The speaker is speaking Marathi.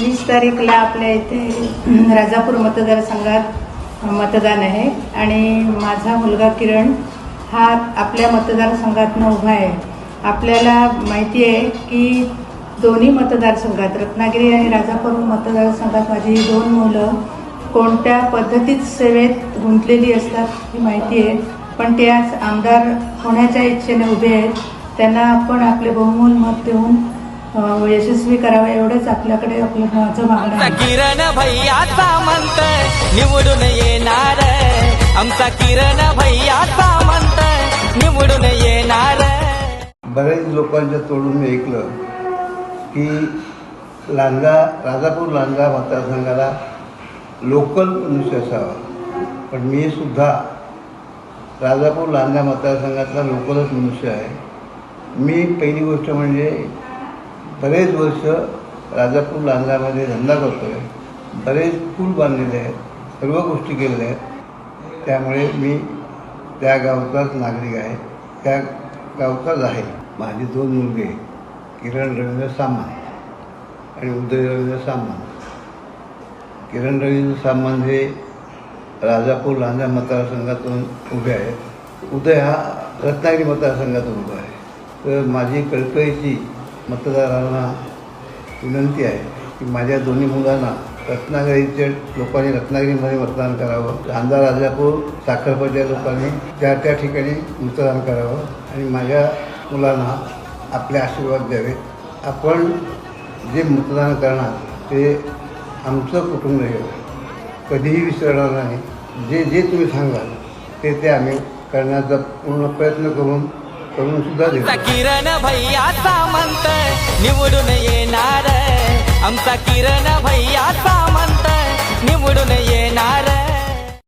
वीस तारीखला आपल्या इथे राजापूर मतदारसंघात मतदान आहे. आणि माझा मुलगा किरण हा आपल्या मतदारसंघातनं उभा आहे. आपल्याला माहिती आहे की दोन्ही मतदारसंघात रत्नागिरी आणि राजापूर मतदारसंघात माझी ही दोन मुलं कोणत्या पद्धतीत सेवेत गुंतलेली असतात ही माहिती आहे. पण ते आज आमदार होण्याच्या इच्छेने उभे आहेत. त्यांना आपण आपले बहुमूल मत देऊन यशस्वी करावं एवढंच आपल्याकडे आपलं माझं मागणं किरण भैयाचा म्हणत निवडून येणार आमचा किरण भैयाचा म्हणत निवडून येणार बऱ्याच लोकांच्या तोडून मी ऐकलं की लांजा राजापूर लांजा मतदारसंघाला लोकल मनुष्य असावा. पण मी सुद्धा राजापूर लांजा मतदारसंघातला लोकलच मनुष्य आहे. मी पहिली गोष्ट म्हणजे बरेच वर्ष राजापूर लांजामध्ये धंदा करतो आहे बरेच पूल बांधलेले आहेत. सर्व गोष्टी केलेल्या आहेत. त्यामुळे मी त्या गावचाच नागरिक आहे. त्या गावचाच आहे. माझे दोन मुलगे किरण रवींद्र सामंत आणि उदय रवींद्र सामंत. किरण रवींद्र सामंत हे राजापूर लांजा मतदारसंघातून उभे आहेत. उदय हा रत्नागिरी मतदारसंघातून उभा आहे. तर माझी कळकळीची मतदारांना विनंती आहे की माझ्या दोन्ही मुलांना रत्नागिरीच्या लोकांनी रत्नागिरीमध्ये मतदान करावं. लांजा राजापूर साखरपट्या लोकांनी त्या त्या ठिकाणी मतदान करावं आणि माझ्या मुलांना आपले आशीर्वाद द्यावेत आपण जे मतदान करणार ते आमचं कुटुंब कधीही विसरणार नाही. जे जे तुम्ही सांगाल ते ते आम्ही करण्याचा पूर्ण प्रयत्न करून करून सुद्धा देऊ. आमचा किरण भैयाचा म्हणत निवडून येणार आमचा किरण भैयाचा